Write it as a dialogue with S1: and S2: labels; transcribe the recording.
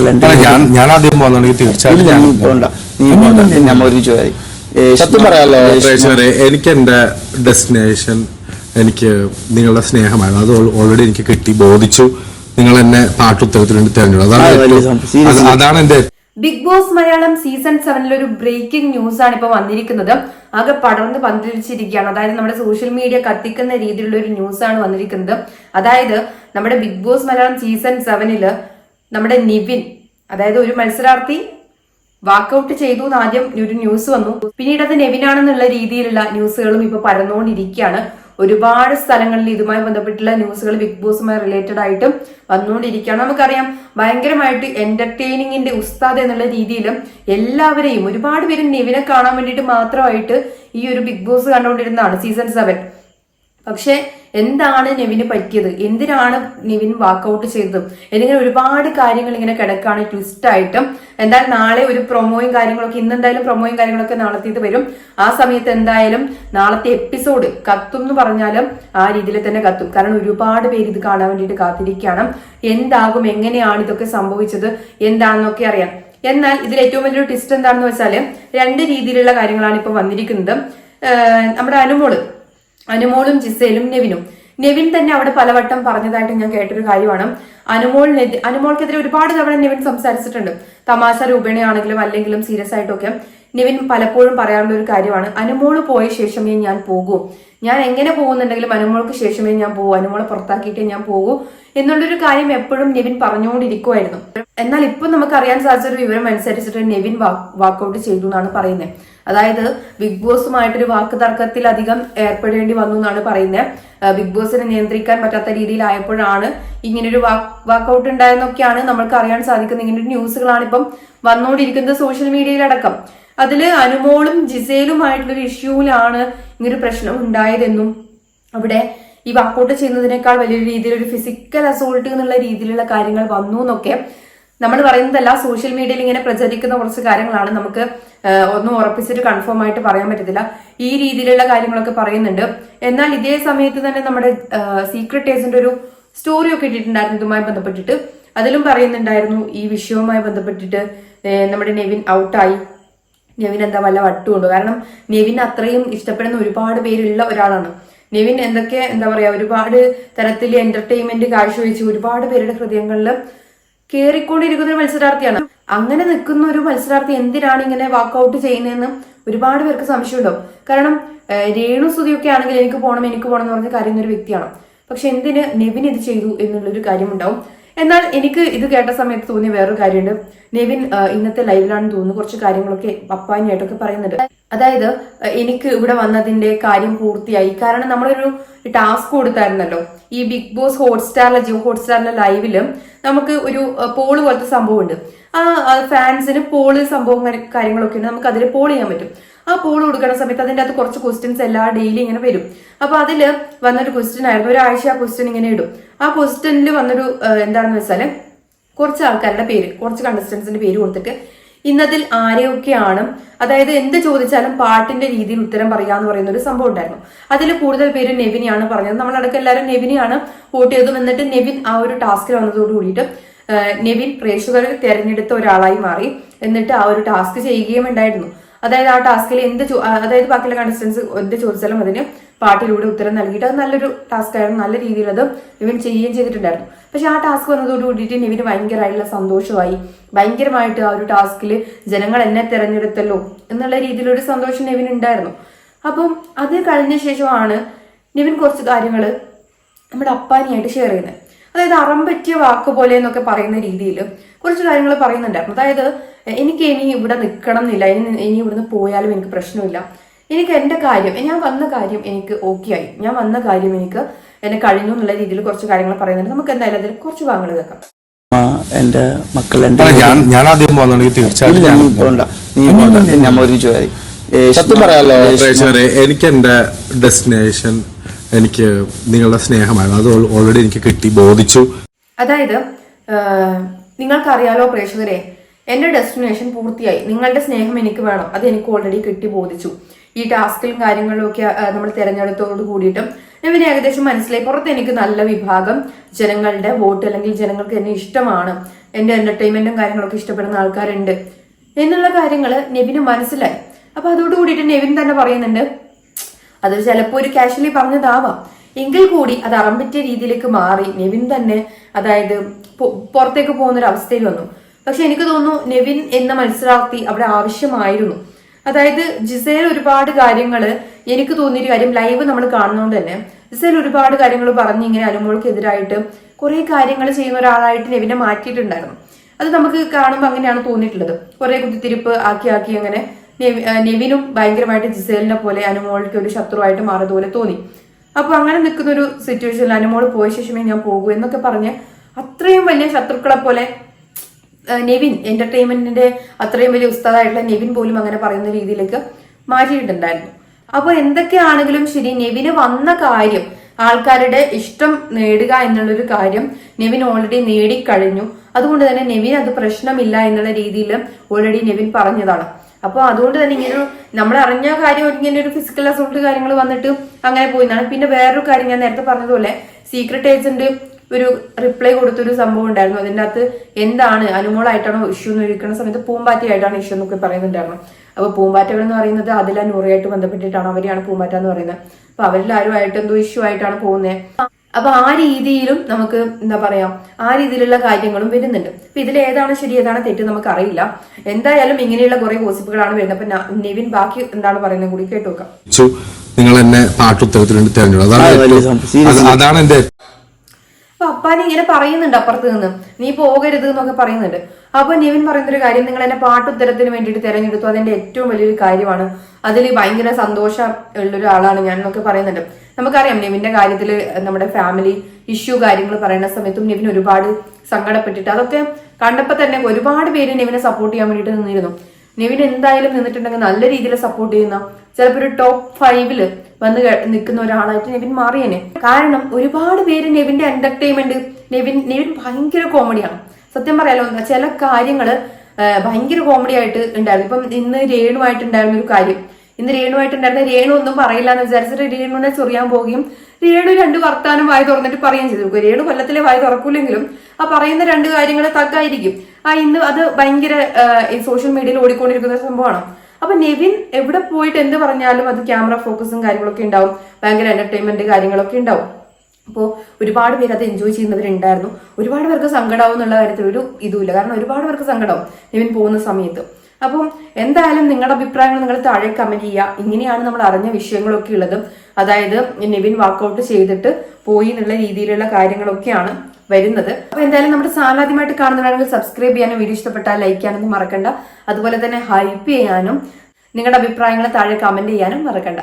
S1: മക്കളുണ്ട്
S2: ഞാൻ ഞാൻ ആദ്യം പോകുന്നുണ്ടെങ്കിൽ
S1: നീ പോണ്ട. നീ പോണ്ട. നമ്മൾ ഒരുമിച്ച് പോയി
S2: സത്യം പറയാലോ എനിക്ക് എന്റെ ഡെസ്റ്റിനേഷൻ എനിക്ക് നിങ്ങളുടെ സ്നേഹമാണ്. അത് ഓൾറെഡി എനിക്ക് കിട്ടി ബോധിച്ചു. നിങ്ങൾ എന്നെ പാട്ടുത്തരത്തിന് വേണ്ടി തെരഞ്ഞെടുത്തു. അതാണ് അതാണ് എന്റെ
S3: ബിഗ് ബോസ് മലയാളം സീസൺ സെവനിൽ ഒരു ബ്രേക്കിംഗ് ന്യൂസ് ആണ് ഇപ്പൊ വന്നിരിക്കുന്നത്. ആകെ പടർന്ന് പന്തലിച്ചിരിക്കുകയാണ്. അതായത് നമ്മുടെ സോഷ്യൽ മീഡിയ കത്തിക്കുന്ന രീതിയിലുള്ള ഒരു ന്യൂസ് ആണ് വന്നിരിക്കുന്നത്. അതായത് നമ്മുടെ ബിഗ് ബോസ് മലയാളം സീസൺ സെവനിൽ നമ്മുടെ നിവിൻ അതായത് ഒരു മത്സരാർത്ഥി വാക്കൗട്ട് ചെയ്തു എന്ന് ആദ്യം ഒരു ന്യൂസ് വന്നു. പിന്നീട് അത് നെവിനാണെന്നുള്ള രീതിയിലുള്ള ന്യൂസുകളും ഇപ്പൊ പരന്നുകൊണ്ടിരിക്കുകയാണ് ഒരുപാട് സ്ഥലങ്ങളിൽ ഇതുമായി ബന്ധപ്പെട്ടുള്ള ന്യൂസുകൾ ബിഗ് ബോസുമായി റിലേറ്റഡ് ആയിട്ടും വന്നുകൊണ്ടിരിക്കുകയാണ് നമുക്കറിയാം ഭയങ്കരമായിട്ട് എന്റർടൈനിങ്ങിന്റെ ഉസ്താദ് എന്നുള്ള രീതിയിലും എല്ലാവരെയും ഒരുപാട് പേര് നെവിനെ കാണാൻ വേണ്ടിയിട്ട് മാത്രമായിട്ട് ഈ ഒരു ബിഗ് ബോസ് കണ്ടുകൊണ്ടിരുന്നതാണ് സീസൺ സെവൻ പക്ഷെ എന്താണ് നെവിന് പറ്റിയത്? എന്തിനാണ് നെവിൻ വാക്കൗട്ട് ചെയ്തത്? എന്നിങ്ങനെ ഒരുപാട് കാര്യങ്ങൾ ഇങ്ങനെ കിടക്കാണ് ട്വിസ്റ്റ് ആയിട്ടും. എന്തായാലും നാളെ ഒരു പ്രൊമോയും കാര്യങ്ങളൊക്കെ ഇന്ന് എന്തായാലും പ്രൊമോയും കാര്യങ്ങളൊക്കെ നാളത്തേത് വരും. ആ സമയത്ത് എന്തായാലും നാളത്തെ എപ്പിസോഡ് കത്തും എന്ന് പറഞ്ഞാലും ആ രീതിയിൽ തന്നെ കത്തും. കാരണം ഒരുപാട് പേര് ഇത് കാണാൻ വേണ്ടിയിട്ട് കാത്തിരിക്കുകയാണ്. എന്താകും എങ്ങനെയാണ് ഇതൊക്കെ സംഭവിച്ചത് എന്താണെന്നൊക്കെ അറിയാം. എന്നാൽ ഇതിൽ ഏറ്റവും വലിയൊരു ട്വിസ്റ്റ് എന്താണെന്ന് വെച്ചാൽ രണ്ട് രീതിയിലുള്ള കാര്യങ്ങളാണ് ഇപ്പൊ വന്നിരിക്കുന്നത്. നമ്മുടെ അനുമോൾ. അനുമോളും ജിസേലും നെവിനും. നെവിൻ തന്നെ അവിടെ പലവട്ടം പറഞ്ഞതായിട്ട് ഞാൻ കേട്ടൊരു കാര്യമാണ്. അനുമോൾ അനുമോൾക്കെതിരെ ഒരുപാട് തവണ നെവിൻ സംസാരിച്ചിട്ടുണ്ട്. തമാശ രൂപേണയാണെങ്കിലും അല്ലെങ്കിലും സീരിയസ് ആയിട്ടൊക്കെ. നെവിൻ പലപ്പോഴും പറയാറുള്ള ഒരു കാര്യമാണ് അനുമോൾ പോയ ശേഷമേ ഞാൻ പോകൂ. ഞാൻ എങ്ങനെ പോകുന്നുണ്ടെങ്കിലും അനുമോൾക്ക് ശേഷമേ ഞാൻ പോകൂ അനുമോളെ പുറത്താക്കിയിട്ടേ ഞാൻ പോകൂ എന്നുള്ളൊരു കാര്യം എപ്പോഴും നിവിൻ പറഞ്ഞുകൊണ്ടിരിക്കുമായിരുന്നു എന്നാൽ ഇപ്പൊ നമുക്ക് അറിയാൻ സാധിച്ച ഒരു വിവരം അനുസരിച്ചിട്ട് നെവിൻ വാക്കൗട്ട് ചെയ്തു എന്നാണ് പറയുന്നത് അതായത് ബിഗ് ബോസുമായിട്ടൊരു വാക്ക് തർക്കത്തിൽ അധികം ഏർപ്പെടേണ്ടി വന്നു എന്നാണ് പറയുന്നത് ബിഗ് ബോസിനെ നിയന്ത്രിക്കാൻ പറ്റാത്ത രീതിയിലായപ്പോഴാണ് ഇങ്ങനൊരു വാക്കൗട്ട് ഉണ്ടായെന്നൊക്കെയാണ് നമ്മൾക്ക് അറിയാൻ സാധിക്കുന്നത്. ഇങ്ങനൊരു ന്യൂസുകളാണ് ഇപ്പം വന്നുകൊണ്ടിരിക്കുന്നത് സോഷ്യൽ മീഡിയയിലടക്കം. അതിൽ അനുമോളും ജിസേലുമായിട്ടുള്ള ഒരു ഇഷ്യൂവിലാണ് ഇങ്ങനൊരു പ്രശ്നം ഉണ്ടായതെന്നും അവിടെ ഈ വാക്കൗട്ട് ചെയ്യുന്നതിനേക്കാൾ വലിയ രീതിയിൽ ഒരു ഫിസിക്കൽ അസോൾട്ട് എന്നുള്ള രീതിയിലുള്ള കാര്യങ്ങൾ വന്നു എന്നൊക്കെ നമ്മൾ പറയുന്നതല്ല സോഷ്യൽ മീഡിയയിൽ ഇങ്ങനെ പ്രചരിക്കുന്ന കുറച്ച് കാര്യങ്ങളാണ് നമുക്ക് ഒന്നും ഉറപ്പിച്ചിട്ട് കൺഫേം ആയിട്ട് പറയാൻ പറ്റത്തില്ല. ഈ രീതിയിലുള്ള കാര്യങ്ങളൊക്കെ പറയുന്നുണ്ട്. എന്നാൽ ഇതേ സമയത്ത് തന്നെ നമ്മുടെ സീക്രട്ട് ഏജന്റ് ഒരു സ്റ്റോറി ഒക്കെ ഇട്ടിട്ടുണ്ടായിരുന്നു ഇതുമായി ബന്ധപ്പെട്ടിട്ട്. അതിലും പറയുന്നുണ്ടായിരുന്നു ഈ വിഷയവുമായി ബന്ധപ്പെട്ടിട്ട് നമ്മുടെ നെവിൻ ഔട്ടായി നെവിൻ എന്താ വല്ല വട്ടുണ്ടോ കാരണം നെവിൻ അത്രയും ഇഷ്ടപ്പെടുന്ന ഒരുപാട് പേരുള്ള ഒരാളാണ്. നെവിൻ എന്തൊക്കെ എന്താ പറയാ ഒരുപാട് തരത്തിൽ എന്റർടൈൻമെന്റ് കാഴ്ചവെച്ച് ഒരുപാട് പേരുടെ ഹൃദയങ്ങളിൽ കേറിക്കൊണ്ടിരിക്കുന്ന ഒരു മത്സരാർത്ഥിയാണ്. അങ്ങനെ നിൽക്കുന്ന ഒരു മത്സരാർത്ഥി എന്തിനാണ് ഇങ്ങനെ വാക്കൗട്ട് ചെയ്യുന്നതെന്ന് ഒരുപാട് പേർക്ക് സംശയമുണ്ടാവും. കാരണം രേണു സ്തുതിയൊക്കെ ആണെങ്കിൽ എനിക്ക് പോകണം എനിക്ക് പോകണം എന്ന് പറഞ്ഞ് കരയുന്ന ഒരു വ്യക്തിയാണ്. പക്ഷെ എന്തിന് നെവിൻ ഇത് ചെയ്തു എന്നുള്ളൊരു കാര്യമുണ്ടാവും. എന്നാൽ എനിക്ക് ഇത് കേട്ട സമയത്ത് തോന്നിയ വേറൊരു കാര്യമുണ്ട്. നെവിൻ ഇന്നത്തെ ലൈവിലാണെന്ന് തോന്നുന്നു. കുറച്ച് കാര്യങ്ങളൊക്കെ പപ്പാനിയായിട്ടൊക്കെ പറയുന്നുണ്ട്. അതായത് എനിക്ക് ഇവിടെ വന്നതിന്റെ കാര്യം പൂർത്തിയായി. കാരണം നമ്മളൊരു ടാസ്ക് കൊടുത്തായിരുന്നല്ലോ. ഈ ബിഗ് ബോസ് ഹോട്ട്സ്റ്റാറിലെ ജിയോ ഹോട്ട്സ്റ്റാറിലെ ലൈവിലും നമുക്ക് ഒരു പോൾ പോലത്തെ സംഭവമുണ്ട്. ആ ഫാൻസിന് പോൾ സംഭവം കാര്യങ്ങളൊക്കെ ഉണ്ട് നമുക്ക് അതിൽ പോൾ ചെയ്യാൻ പറ്റും. ആ പോൾ കൊടുക്കുന്ന സമയത്ത് അതിന്റെ അകത്ത് കുറച്ച് ക്വസ്റ്റ്യൻസ് എല്ലാ ഡെയിലി ഇങ്ങനെ വരും. അപ്പൊ അതിൽ വന്നൊരു ക്വസ്റ്റ്യൻ ആയിരുന്നു. ഒരാഴ്ച ആ ക്വസ്റ്റ്യൻ ഇങ്ങനെ ഇടും. ആ ക്വസ്റ്റ്യനിൽ വന്നൊരു എന്താണെന്ന് വെച്ചാൽ കുറച്ച് ആൾക്കാരുടെ പേര് കുറച്ച് കണ്ടസ്റ്റൻസിന്റെ പേര് കൊടുത്തിട്ട് ഇന്നതിൽ ആരെയൊക്കെയാണ് അതായത് എന്ത് ചോദിച്ചാലും പാട്ടിന്റെ രീതിയിൽ ഉത്തരം പറയുക എന്ന് പറയുന്ന ഒരു സംഭവം ഉണ്ടായിരുന്നു. അതിൽ കൂടുതൽ പേര് നെവിനെയാണ് പറഞ്ഞത്. നമ്മളടക്കം എല്ലാവരും നെവിനെയാണ് വോട്ട് ചെയ്തതും. എന്നിട്ട് നെവിൻ ആ ഒരു ടാസ്കിൽ വന്നതോട് കൂടിയിട്ട് നെവിൻ പ്രേക്ഷകർ തെരഞ്ഞെടുത്ത ഒരാളായി മാറി. എന്നിട്ട് ആ ഒരു ടാസ്ക് ചെയ്യുകയും ഉണ്ടായിരുന്നു. അതായത് ആ ടാസ്കിൽ എന്ത് അതായത് ബാക്കിയുള്ള കണ്ടസ്റ്റൻസ് എന്ത് ചോദിച്ചാലും അതിന് പാട്ടിലൂടെ ഉത്തരം നൽകിയിട്ട് അത് നല്ലൊരു ടാസ്ക് ആയിരുന്നു. നല്ല രീതിയിൽ അത് ഇവൻ ചെയ്യുകയും ചെയ്തിട്ടുണ്ടായിരുന്നു. പക്ഷെ ആ ടാസ്ക് വന്നതോട് കൂടിയിട്ട് ഇവന് ഭയങ്കരമായിട്ടുള്ള സന്തോഷമായി. ഭയങ്കരമായിട്ട് ആ ഒരു ടാസ്കിൽ ജനങ്ങൾ എന്നെ തിരഞ്ഞെടുത്തല്ലോ എന്നുള്ള രീതിയിലൊരു സന്തോഷം നിവിൻ ഉണ്ടായിരുന്നു. അപ്പം അത് കഴിഞ്ഞ ശേഷമാണ് നിവിൻ കുറച്ച് കാര്യങ്ങൾ നമ്മുടെ അപ്പാനിയായിട്ട് ഷെയർ ചെയ്യുന്നത്. അതായത് അറം പറ്റിയ വാക്ക് പോലെ എന്നൊക്കെ പറയുന്ന രീതിയിൽ കുറച്ച് കാര്യങ്ങൾ പറയുന്നുണ്ടായിരുന്നു അതായത് എനിക്ക് ഇനി ഇവിടെ നിൽക്കണം എന്നില്ല ഇനി ഇനി ഇവിടുന്ന് പോയാലും എനിക്ക് പ്രശ്നമില്ല. എനിക്ക് എന്റെ കാര്യം ഞാൻ വന്ന കാര്യം എനിക്ക് ഓക്കെ ആയി. ഞാൻ വന്ന കാര്യം എനിക്ക് എന്നെ കഴിഞ്ഞു എന്നുള്ള രീതിയിൽ കുറച്ച് കാര്യങ്ങൾ പറയുന്നുണ്ട്. നമുക്ക് എന്തായാലും അതിൽ കുറച്ച് ഭാഗങ്ങൾ കേൾക്കാം.
S1: എന്റെ മക്കൾ
S2: എന്റെ ഞാൻ ആദ്യം പോകുന്നുണ്ടെങ്കിൽ തീർച്ചയായിട്ടും
S1: നമ്മളൊരു
S2: സത്യം പറയാലോ എനിക്ക് എന്റെ ഡെസ്റ്റിനേഷൻ എനിക്ക് നിങ്ങളുടെ സ്നേഹമായിരുന്നു. അത് ഓൾറെഡി എനിക്ക് കിട്ടി ബോധിച്ചു.
S3: അതായത് നിങ്ങൾക്കറിയാലോ പ്രേക്ഷകരെ എന്റെ ഡെസ്റ്റിനേഷൻ പൂർത്തിയായി. നിങ്ങളുടെ സ്നേഹം എനിക്ക് വേണം. അത് എനിക്ക് ഓൾറെഡി കിട്ടി ബോധിച്ചു. ഈ ടാസ്കിലും കാര്യങ്ങളിലും ഒക്കെ നമ്മൾ തിരഞ്ഞെടുത്തോട് കൂടിയിട്ടും നെവിന് ഏകദേശം മനസ്സിലായി. പുറത്ത് എനിക്ക് നല്ല വിഭാഗം ജനങ്ങളുടെ വോട്ട് അല്ലെങ്കിൽ ജനങ്ങൾക്ക് എന്നെ ഇഷ്ടമാണ്. എന്റെ എന്റർടൈൻമെന്റും കാര്യങ്ങളൊക്കെ ഇഷ്ടപ്പെടുന്ന ആൾക്കാരുണ്ട്. എന്നുള്ള കാര്യങ്ങൾ നെവിന് മനസ്സിലായി. അപ്പൊ അതോട് കൂടിയിട്ട് നെവിൻ തന്നെ പറയുന്നുണ്ട് അത് ചിലപ്പോൾ ഒരു കാഷ്വലി പറഞ്ഞതാവാം. എങ്കിൽ കൂടി അത് അറമ്പിറ്റ രീതിയിലേക്ക് മാറി നെവിൻ തന്നെ അതായത് പുറത്തേക്ക് പോകുന്ന ഒരു അവസ്ഥയിൽ വന്നു. പക്ഷെ എനിക്ക് തോന്നുന്നു നെവിൻ എന്ന മത്സരാർത്ഥി അവിടെ ആവശ്യമായിരുന്നു. അതായത് ജിസേൽ ഒരുപാട് കാര്യങ്ങൾ എനിക്ക് തോന്നിയൊരു കാര്യം ലൈവ് നമ്മൾ കാണുന്നതുകൊണ്ട് തന്നെ ജിസേൽ ഒരുപാട് കാര്യങ്ങൾ പറഞ്ഞ് ഇങ്ങനെ അനുമോൾക്കെതിരായിട്ട് കുറെ കാര്യങ്ങൾ ചെയ്യുന്ന ഒരാളായിട്ട് നെവിനെ മാറ്റിയിട്ടുണ്ടായിരുന്നു. അത് നമുക്ക് കാണുമ്പോൾ അങ്ങനെയാണ് തോന്നിയിട്ടുള്ളത്. കുറെ കുത്തിത്തിരിപ്പ് ആക്കി ആക്കി അങ്ങനെ നെവിനും ഭയങ്കരമായിട്ട് ജിസേലിനെ പോലെ അനുമോൾക്ക് ഒരു ശത്രുവായിട്ട് മാറിയതുപോലെ തോന്നി. അപ്പൊ അങ്ങനെ നിൽക്കുന്ന ഒരു സിറ്റുവേഷനിൽ അനുമോൾ പോയ ശേഷമേ ഞാൻ പോകൂ എന്നൊക്കെ പറഞ്ഞ് അത്രയും വലിയ ശത്രുക്കളെ പോലെ നെവിൻ എന്റർടൈൻമെന്റിന്റെ അത്രയും വലിയ ഉസ്താദായിട്ടുള്ള നെവിൻ പോലും അങ്ങനെ പറയുന്ന രീതിയിലേക്ക് മാറ്റിയിട്ടുണ്ടായിരുന്നു. അപ്പോൾ എന്തൊക്കെയാണെങ്കിലും ശരി നെവിന് വന്ന കാര്യം ആൾക്കാരുടെ ഇഷ്ടം നേടുക എന്നുള്ളൊരു കാര്യം നെവിൻ ഓൾറെഡി നേടിക്കഴിഞ്ഞു. അതുകൊണ്ട് തന്നെ നെവിൻ അത് പ്രശ്നമില്ല എന്നുള്ള രീതിയിൽ ഓൾറെഡി നെവിൻ പറഞ്ഞതാണ്. അപ്പോൾ അതുകൊണ്ട് തന്നെ ഇങ്ങനൊരു നമ്മൾ അറിഞ്ഞ കാര്യം ഇങ്ങനെ ഒരു ഫിസിക്കൽ അസോൾട്ട് കാര്യങ്ങൾ വന്നിട്ട് അങ്ങനെ പോയിന്നാണ് പിന്നെ വേറൊരു കാര്യം ഞാൻ നേരത്തെ പറഞ്ഞതുപോലെ സീക്രട്ട് ഏജന്റ് ഒരു റിപ്ലൈ കൊടുത്തൊരു സംഭവം ഉണ്ടായിരുന്നു. അതിന്റെ അകത്ത് എന്താണ് അനുമോളായിട്ടാണോ ഇഷ്യൂ എന്ന് ചോദിക്കുന്ന സമയത്ത് പൂമ്പാറ്റയായിട്ടാണ് ഇഷ്യൂ എന്നൊക്കെ പറയുന്നുണ്ടായിരുന്നു. അപ്പൊ പൂമ്പാറ്റകൾ എന്ന് പറയുന്നത് അതില നൂറയായിട്ട് ബന്ധപ്പെട്ടിട്ടാണ് അവരെയാണ് പൂമ്പാറ്റ എന്ന് പറയുന്നത്. അപ്പൊ അവരിൽ ആരുമായിട്ട് എന്തോ ഇഷ്യൂ ആയിട്ടാണ് പോകുന്നത്. അപ്പൊ ആ രീതിയിലും നമുക്ക് എന്താ പറയാ ആ രീതിയിലുള്ള കാര്യങ്ങളും വരുന്നുണ്ട്. അപ്പൊ ഇതിൽ ഏതാണ് ശരി ഏതാണ് തെറ്റ് നമുക്ക് അറിയില്ല. എന്തായാലും ഇങ്ങനെയുള്ള കുറെ ഗോസിപ്പുകളാണ് വരുന്നത്. അപ്പൊ നിവിൻ ബാക്കി എന്താണ് പറയുന്നത്? കൂടി കേട്ടു നോക്കാം.
S2: നിങ്ങൾ എന്നെ വേണ്ടി അതാണ് എന്റെ
S3: അപ്പൊ അപ്പാനി ഇങ്ങനെ പറയുന്നുണ്ട് അപ്പുറത്ത് നിന്ന്. നീ പോകരുത് എന്നൊക്കെ പറയുന്നുണ്ട്. അപ്പൊ നിവിൻ പറയുന്ന ഒരു കാര്യം നിങ്ങൾ എന്നെ പാട്ടുത്തരത്തിന് വേണ്ടിയിട്ട് തെരഞ്ഞെടുത്തു. അതിന്റെ ഏറ്റവും വലിയൊരു കാര്യമാണ്. അതിൽ ഭയങ്കര സന്തോഷം ഉള്ളൊരാളാണ് ഞാൻ എന്നൊക്കെ പറയുന്നുണ്ട്. നമുക്കറിയാം നിവിന്റെ കാര്യത്തിൽ നമ്മുടെ ഫാമിലി ഇഷ്യൂ കാര്യങ്ങൾ പറയുന്ന സമയത്തും നെവിൻ ഒരുപാട് സങ്കടപ്പെട്ടിട്ട് അതൊക്കെ കണ്ടപ്പോൾ തന്നെ ഒരുപാട് പേര് നെവിനെ സപ്പോർട്ട് ചെയ്യാൻ വേണ്ടിയിട്ട് നിന്നിരുന്നു. നെവിൻ എന്തായാലും നിന്നിട്ടുണ്ടെങ്കിൽ നല്ല രീതിയിൽ സപ്പോർട്ട് ചെയ്യുന്ന ചിലപ്പോൾ ഒരു ടോപ്പ് ഫൈവിൽ വന്ന് നിൽക്കുന്ന ഒരാളായിട്ട് നെവിൻ മാറിയനെ. കാരണം ഒരുപാട് പേര് നെവിന്റെ എന്റർടൈൻമെന്റ് നെവിൻ നെവിൻ ഭയങ്കര കോമഡിയാണ് സത്യം പറയാലോ ചില കാര്യങ്ങൾ ഭയങ്കര കോമഡി ആയിട്ട് ഉണ്ടായിരുന്നു. ഇപ്പം ഇന്ന് രേണുമായിട്ടുണ്ടായിരുന്ന ഒരു കാര്യം. ഇന്ന് രേണുവായിട്ടുണ്ടായിരുന്ന രേണു ഒന്നും പറയില്ല എന്ന് വിചാരിച്ചിട്ട് രേണുവിനെ ചൊറിയാൻ പോവുകയും രേണു രണ്ട് വർത്താനം വായി തുറന്നിട്ട് പറയുകയും ചെയ്തു. രേണു കൊല്ലത്തിലെ വായി തുറക്കൂലെങ്കിലും ആ പറയുന്ന രണ്ട് കാര്യങ്ങൾ തക്കായിരിക്കും. ആ ഇന്ന് അത് ഭയങ്കര സോഷ്യൽ മീഡിയയിൽ ഓടിക്കൊണ്ടിരിക്കുന്ന സംഭവമാണ്. അപ്പൊ നെവിൻ എവിടെ പോയിട്ട് എന്ത് പറഞ്ഞാലും അത് ക്യാമറ ഫോക്കസും കാര്യങ്ങളൊക്കെ ഉണ്ടാവും. ഭയങ്കര എന്റർടൈൻമെന്റ് കാര്യങ്ങളൊക്കെ ഉണ്ടാവും. അപ്പോൾ ഒരുപാട് പേര് അത് എൻജോയ് ചെയ്യുന്നവരുണ്ടായിരുന്നു. ഒരുപാട് പേർക്ക് സങ്കടമാവും എന്നുള്ള കാര്യത്തിൽ ഒരു ഇതുമില്ല. കാരണം ഒരുപാട് പേർക്ക് സങ്കടമാവും നെവിൻ പോകുന്ന സമയത്ത്. അപ്പം എന്തായാലും നിങ്ങളുടെ അഭിപ്രായങ്ങൾ നിങ്ങൾ താഴെ കമന്റ് ചെയ്യുക. ഇങ്ങനെയാണ് നമ്മൾ അറിഞ്ഞ വിഷയങ്ങളൊക്കെ ഉള്ളത്. അതായത് നിവിൻ വർക്കൗട്ട് ചെയ്തിട്ട് പോയി എന്നുള്ള രീതിയിലുള്ള കാര്യങ്ങളൊക്കെയാണ് വരുന്നത്. അപ്പൊ എന്തായാലും നമ്മുടെ സാലാദ്യമായിട്ട് കാണുന്നവരാണെങ്കിൽ സബ്സ്ക്രൈബ് ചെയ്യാനും വീഡിയോ ഇഷ്ടപ്പെട്ടാൽ ലൈക്ക് ചെയ്യാനൊന്നും മറക്കണ്ട. അതുപോലെ തന്നെ ഹൈപ്പ് ചെയ്യാനും നിങ്ങളുടെ അഭിപ്രായങ്ങൾ താഴെ കമന്റ് ചെയ്യാനും മറക്കണ്ട.